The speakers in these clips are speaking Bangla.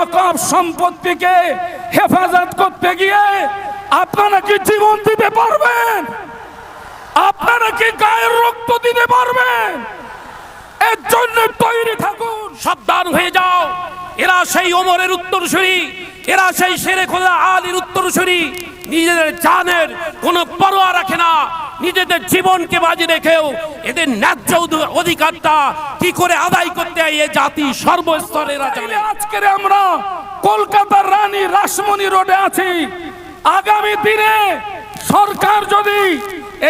অকাপ সম্পত্তিকে হেফাজত করতে গিয়ে আপনারা কি জীবন দিতে পারবেন? আপনারা কি গায়ের রক্ত দিতে পারবেন? এর জন্য তৈরি থাকুন। সাবধান হয়ে যাও। এরা সেই ওমরের উত্তরসূরি। এরা সেই শেরে খোলা আলীর উত্তরসূরি। নিজেদের জানের কোনো পরোয়া রাখে না। নিজেদের জীবনকে বাজি রেখেও এদের ন্যায্য অধিকারটা কি করে আদায় করতে হয় এ জাতি সর্বস্তরেরা জানে। আজকের আমরা কলকাতার রানী রাসমণি রোডে আছি। আগামী দিনে সরকার যদি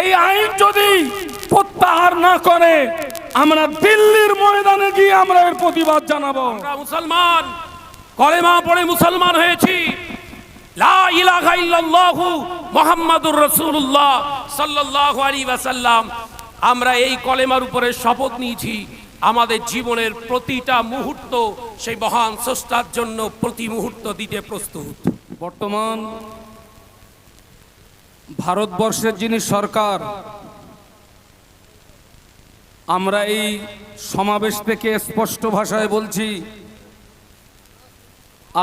এই আইন যদি প্রত্যাহার না করে আমরা দিল্লির ময়দানে গিয়ে আমরা এর প্রতিবাদ জানাব। আমরা মুসলমান কলেমা পড়ে মুসলমান হয়েছি। লা ইলাহা ইল্লাল্লাহু মুহাম্মাদুর রসুল্লাহ সাল্লাল্লাহু আলাইহি ওয়াসাল্লাম, আমরা এই কলেমার উপরে শপথ নিয়েছি, আমাদের জীবনের প্রতিটা মুহূর্ত সেই মহান স্রষ্টার জন্য প্রতি মুহূর্ত দিতে প্রস্তুত। বর্তমান ভারতবর্ষের যিনি সরকার, আমরা এই সমাবেশ থেকে স্পষ্ট ভাষায় বলছি,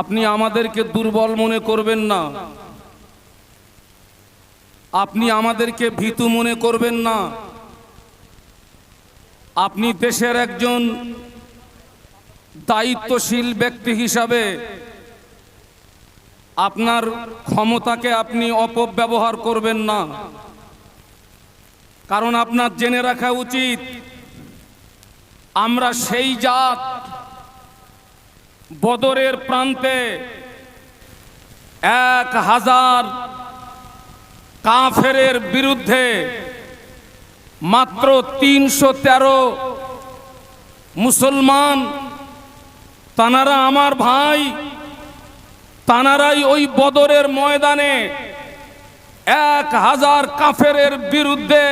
আপনি আমাদেরকে দুর্বল মনে করবেন না। আপনি আমাদেরকে ভীতু মনে করবেন না। আপনি দেশের একজন দায়িত্বশীল ব্যক্তি হিসাবে আপনার ক্ষমতাকে আপনি অপব্যবহার করবেন না। কারণ আপনার জেনে রাখা উচিত, আমরা সেই জাত বদরের প্রান্তে এক হাজার কাফেরের বিরুদ্ধে মাত্র তিনশো তেরো মুসলমান, তানারা আমার ভাই, তানারাই ওই বদরের ময়দানে এক হাজার কাফেরের বিরুদ্ধে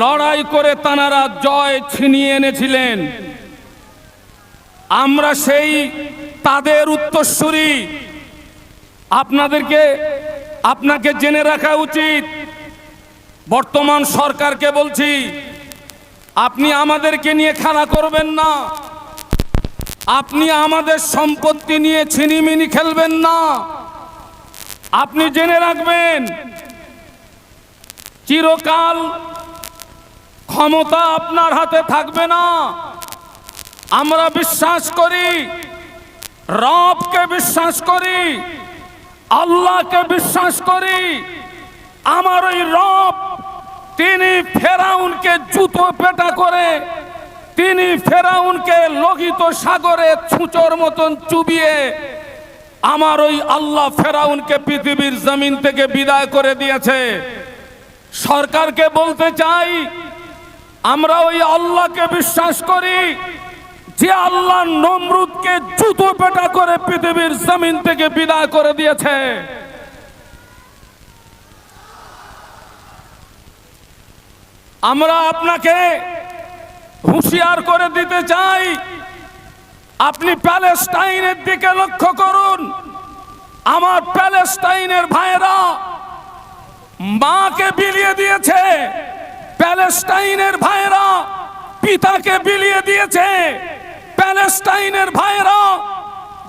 লড়াই করে তানারা জয় ছিনিয়ে এনেছিলেন। আমরা সেই তাদের উত্তরসূরি। আপনাদেরকে আপনাকে জেনে রাখা উচিত। বর্তমান সরকারকে বলছি, আপনি আমাদেরকে নিয়ে খেলা করবেন না। আপনি আমাদের সম্পত্তি নিয়ে ছিনিমিনি খেলবেন না। আপনি জেনে রাখবেন, চিরকাল ক্ষমতা আপনার হাতে থাকবে না। আমরা বিশ্বাস করি, রবকে বিশ্বাস করি। আল্লাহকে বিশ্বাস করি, আমার ওই রব, তিনি ফেরাউনকে জুতো পেটা করে, তিনি ফেরাউনকে লোহিত সাগরে ছুঁচোর মতন চুবিয়ে, আমার ওই আল্লাহ ফেরাউনকে পৃথিবীর জমিন থেকে বিদায় করে দিয়েছে। সরকারকে বলতে চাই, আমরা ওই আল্লাহকে বিশ্বাস করি যে আল্লাহ নমরুদকে জুতো পেটা করে পৃথিবীর জমিন থেকে বিদায় করে দিয়েছে। আমরা আপনাকে হুঁশিয়ার করে দিতে চাই, আপনি প্যালেস্টাইনের দিকে লক্ষ্য করুন। আমার প্যালেস্টাইনের ভাইয়েরা মাকে বিলিয়ে দিয়েছে, প্যালেস্টাইনের ভাইয়েরা পিতাকে বিলিয়ে দিয়েছে। প্যালেস্টাইনের ভাইয়েরা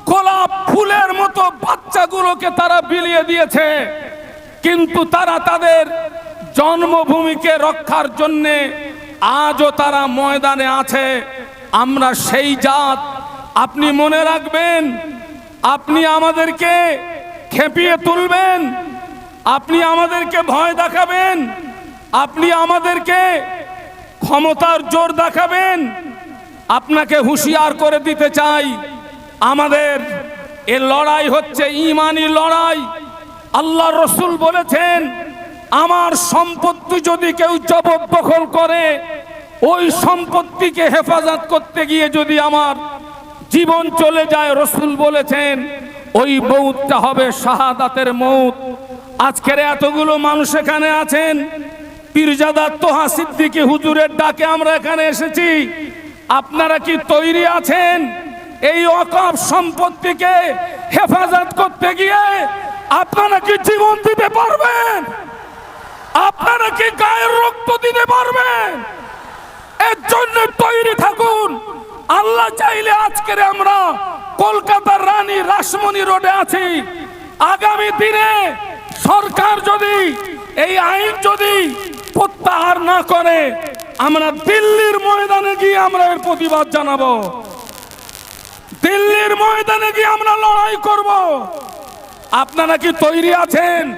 গোলাপ ফুলের মতো বাচ্চাগুলোকে তারা বিলিয়ে দিয়েছে। কিন্তু তারা তাদের জন্মভূমিকে রক্ষার জন্যে আজও তারা ময়দানে আছে। আমরা সেই জাত। আপনি মনে রাখবেন, আপনি আমাদেরকে খেপিয়ে তুলবেন, আপনি আমাদেরকে ভয় দেখাবেন, আপনি আমাদেরকে ক্ষমতার জোর দেখাবেন। আপনাকে হুঁশিয়ার করে দিতে চাই। আমাদের এ লড়াই হচ্ছে ইমানি লড়াই। আল্লাহ রসুল বলেছেন, আমার সম্পত্তি যদি কেউ জবরদখল করে, ওই সম্পত্তিকে হেফাজত করতে গিয়ে যদি আমার জীবন চলে যায়, রসুল বলেছেন, ওই মৌতটা হবে শাহাদাতের মৌত। আজকের এতগুলো মানুষ এখানে আছেন, পীরজাদা তোহা সিদ্দিকি হুজুরের ডাকে আমরা এখানে এসেছি। আপনারা কি তৈরি আছেন? এই অকাপ সম্পত্তিকে হেফাজত করতে গিয়ে আপনারা কি জীবন দিতে পারবেন? আপনারা কি গায়ের রক্ত দিতে পারবেন? এর জন্য তৈরি থাকুন। আল্লাহ চাইলে আজকের আমরা কলকাতার রানী রাসমণি রোডে আছি। আগামী দিনে সরকার যদি, এই আইন যদি প্রত্যাহার না করে আমরা দিল্লির ময়দানে গিয়ে আমরা এর প্রতিবাদ জানাব। দিল্লির ময়দানে গিয়ে আমরা লড়াই করব। আপনারা কি তৈরি আছেন?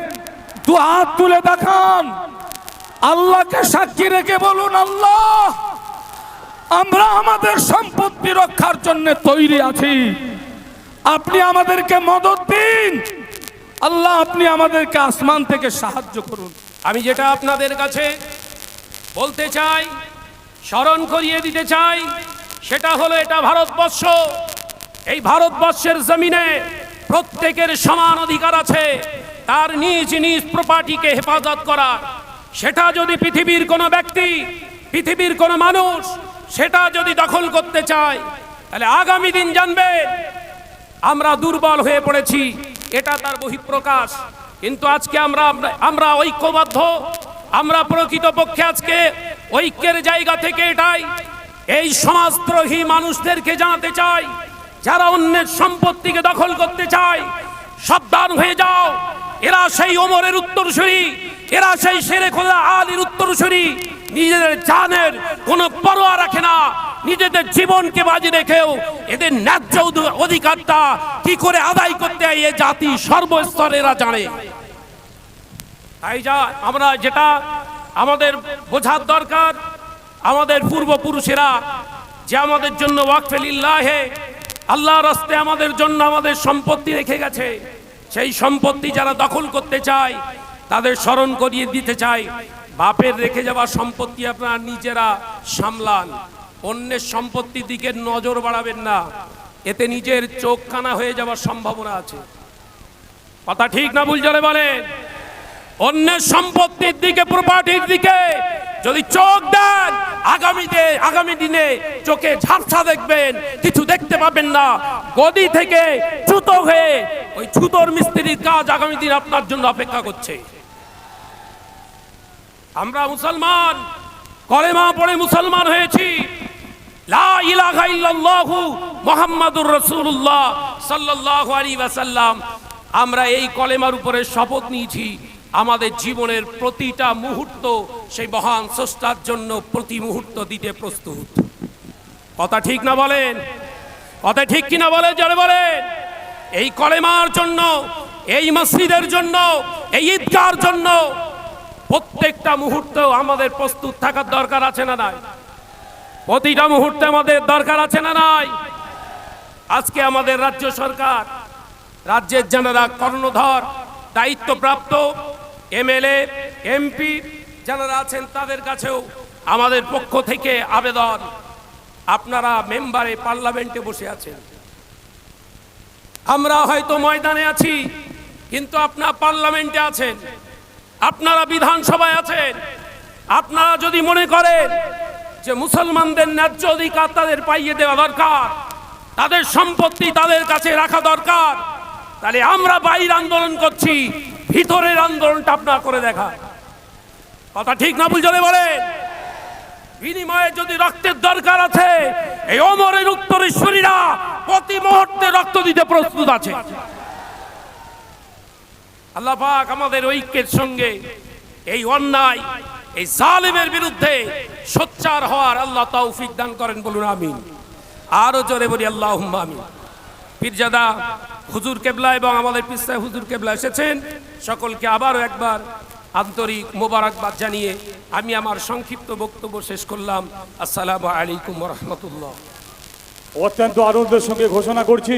দু হাত তুলে দেখান। আল্লাহকে সাক্ষী রেখে বলুন, আল্লাহ, আমরা আমাদের সম্পত্তি রক্ষার জন্য তৈরি আছি। আপনি আমাদেরকে মদত দিন। আল্লাহ, আপনি আমাদেরকে আসমান থেকে সাহায্য করুন। আমি যেটা আপনাদের কাছে বলতে চাই, স্মরণ করিয়ে দিতে চাই, সেটা হলো এটা ভারতবর্ষ। এই ভারতবর্ষের জমিনে প্রত্যেকের সমান অধিকার আছে, তার নিজ নিজ প্রপার্টিকে হেফাজত করা। সেটা যদি পৃথিবীর কোনো ব্যক্তি, পৃথিবীর কোনো মানুষ, সেটা যদি দখল করতে চায়, তাহলে আগামী দিন জানবে, আমরা দুর্বল হয়ে পড়েছি, এটা তার বহিঃপ্রকাশ। কিন্তু আজকে আমরা আমরা ঐক্যবদ্ধ আমরা প্রকৃতপক্ষে আজকে ঐক্যের জায়গা থেকে এটাই। এই সমাজদ্রোহী মানুষদেরকে জানাতে চাই, যারা অন্যের সম্পত্তিকে দখল করতে চায়, সাবধান হয়ে যাও। এরা সেই ওমরের উত্তরসূরি, এরা সেই শেরে খোলা আলীর উত্তরসূরি। নিজেদের জানের কোনো পরোয়া রাখে না, নিজেদের জীবনকে বাজি রেখেও এদের ন্যায্য অধিকারটা কি করে আদায় করতে হয় এ জাতি সর্বস্তরেরা জানে। তাই যা আমরা যেটা আমাদের বোঝার দরকার, আমাদের পূর্বপুরুষেরা যে আমাদের জন্য ওয়াকফেলিল্লাহে আল্লাহ রাস্তে আমাদের জন্য আমাদের সম্পত্তি রেখে গেছে, সেই সম্পত্তি যারা দখল করতে চায়, তাদের স্মরণ করিয়ে দিতে চাই বাপের রেখে যাওয়া সম্পত্তি আপনারা নিজেরা সামলান। অন্যের সম্পত্তির দিকে নজর বাড়াবেন না। এতে নিজের চোখ কানা হয়ে যাওয়ার সম্ভাবনা আছে। কথা ঠিক না, ভুল জলে বলেন। অন্যের সম্পত্তির দিকে প্রপার্টির দিকে যদি চোখ দেন, আগামীতে, আগামী দিনে চোখে ঝাপসা দেখবেন, কিছু দেখতে পাবেন না। গদি থেকে ছুতো হয়ে ওই ছুতোর মিস্ত্রির কাজ আগামী দিন আপনার জন্য অপেক্ষা করছে। আমরা মুসলমান, কলেমা পড়ে মুসলমান হয়েছি। লা ইলাহা ইল্লাল্লাহু মুহাম্মাদুর রাসূলুল্লাহ সাল্লাল্লাহু আলাইহি ওয়াসাল্লাম। আমরা এই কলেমার উপরে শপথ নিয়েছি। আমাদের জীবনের প্রতিটা মুহূর্ত সেই মহান স্রষ্টার জন্য প্রতি মুহূর্ত দিতে প্রস্তুত। কথা ঠিক না বলেন? কথা ঠিক কিনা বলেন? যারা বলেন। এই কলেমার জন্য, এই মসজিদের জন্য, এই ঈদগার জন্য প্রত্যেকটা মুহূর্ত আমাদের প্রস্তুত থাকার দরকার আছে না নাই? প্রতিটা মুহূর্তে আমাদের দরকার আছে না নাই? আজকে আমাদের রাজ্য সরকার, রাজ্যের যারা কর্ণধর, দায়িত্বপ্রাপ্ত এমএলএ, এমপি যারা আছেন তাদের কাছেও আমাদের পক্ষ থেকে আবেদন। আপনারা মেম্বারে পার্লামেন্টে বসে আছেন। আমরা হয়তো ময়দানে আছি, কিন্তু আপনারা পার্লামেন্টে আছেন। আপনারা বিধানসভায় আছেন। আপনারা যদি মনে করেন যে মুসলমানদের ন্যায্য অধিকার তাদের পাইয়ে দেওয়া দরকার, তাদের সম্পত্তি তাদের কাছে রাখা দরকার, তাহলে আমরা বাইর আন্দোলন করছি। ভিতরের আন্দোলনটা আপনার করে দেখা কথা ঠিক না বুঝলে বলে বিনিময়ে যদি রক্তের দরকার আছে, এই অমরের উত্তরেশ্বরীরা প্রতি মুহূর্তে রক্ত দিতে প্রস্তুত আছে। আল্লাহ পাক আমাদের ঐক্যের সঙ্গে এই অন্যায়, এই জালিমের বিরুদ্ধে সোচ্চার হওয়ার আল্লাহ তৌফিক দান করেন বলুন, আমিন। আরও জোরে বলি আল্লাহ আমিন। পীরজাদা হুজুর কেবলা এবং আমাদের পিস্তায় হুজুর কেবলা এসেছেন। সকলকে আবারও একবার আন্তরিক মোবারকবাদ জানিয়ে আমি আমার সংক্ষিপ্ত বক্তব্য শেষ করলাম। আসসালামু আলাইকুম রহমতুল্লাহ। অত্যন্ত আনন্দের সঙ্গে ঘোষণা করছি।